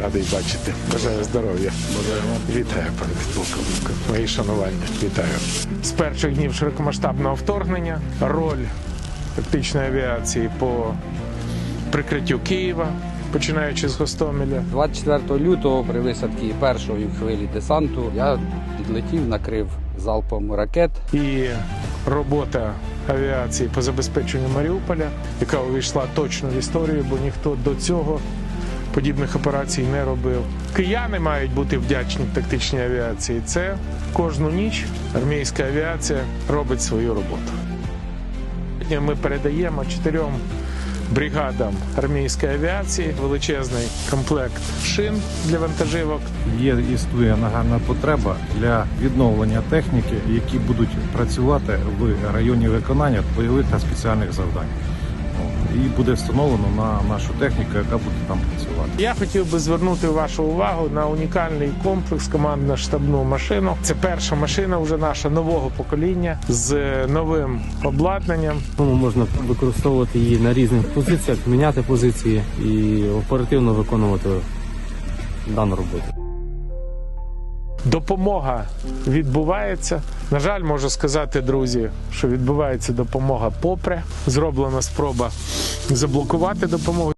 Радий бачити. Бажаю здоров'я. Вітаю, пане підполковнику. Мої шанування. Вітаю. З перших днів широкомасштабного вторгнення роль тактичної авіації по прикриттю Києва, починаючи з Гостомеля. 24 лютого при висадці першої хвилі десанту я підлетів, накрив залпом ракет. і робота авіації по забезпеченню Маріуполя, яка увійшла точно в історію, бо ніхто до цього подібних операцій не робив. Кияни мають бути вдячні тактичній авіації. Це кожну ніч армійська авіація робить свою роботу. Ми передаємо чотирьом бригадам армійської авіації величезний комплект шин для вантажівок, Є існує нагальна потреба для відновлення техніки, які будуть працювати в районі виконання бойових та спеціальних завдань. І буде встановлено на нашу техніку, яка буде там працювати. Я хотів би звернути вашу увагу на унікальний комплекс командно-штабну машину. Це перша машина вже наша нового покоління з новим обладнанням. Тому можна використовувати її на різних позиціях, міняти позиції і оперативно виконувати дану роботу. Допомога відбувається. На жаль, можу сказати, друзі, що відбувається допомога попри. Зроблена спроба заблокувати допомогу.